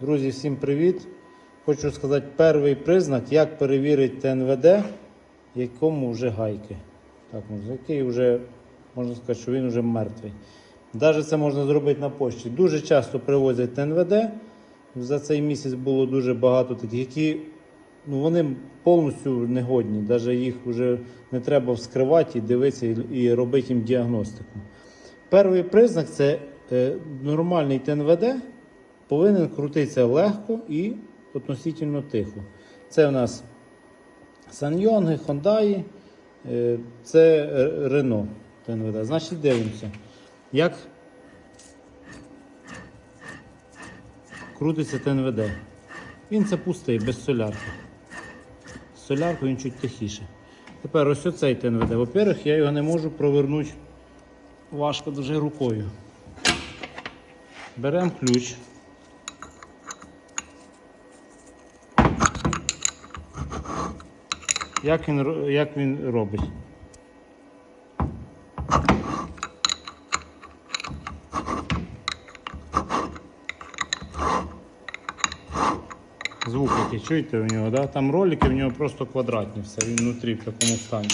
Друзі, всім привіт! Хочу сказати перший признак, як перевірити ТНВД, якому вже гайки. Так, ну, який вже, можна сказати, що він вже мертвий. Навіть це можна зробити на пошті. Дуже часто привозять ТНВД. За цей місяць було дуже багато таких, які ну, вони повністю негодні. Навіть їх вже не треба вскривати і дивитися і, робити їм діагностику. Перший признак це е, нормальний ТНВД повинен крутитися легко і относительно тихо. Це у нас Саньйонги, Хондаї, е, це Рено. Значить, дивимося, як крутиться ТНВД. Він це пустий, без солярки. З соляркою він чуть тихіше. Тепер ось оцей ТНВД. Во-первых, я його не можу провернути важко дуже рукою. Беремо ключ. Як він, як він робить? Звук який чуєте у нього, да? там ролики в нього просто квадратні, все, він внутрі в такому стані.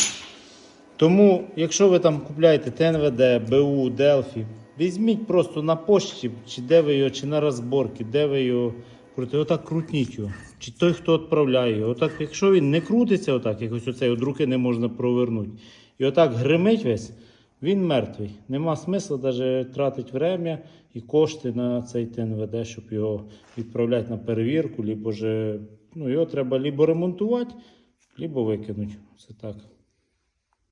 Тому, якщо ви там купляєте ТНВД, БУ, Делфі, візьміть просто на пошті, чи де ви його, чи на розборки, де ви його крутите, отак крутніть його. Чи той, хто відправляє його. Отак, якщо він не крутиться, отак, якось оцей от руки не можна провернути, і отак гримить весь, він мертвий. Нема смисла навіть тратити время і кошти на цей ТНВД, щоб його відправляти на перевірку, либо же, ну, його треба либо ремонтувати, либо викинути. Це так.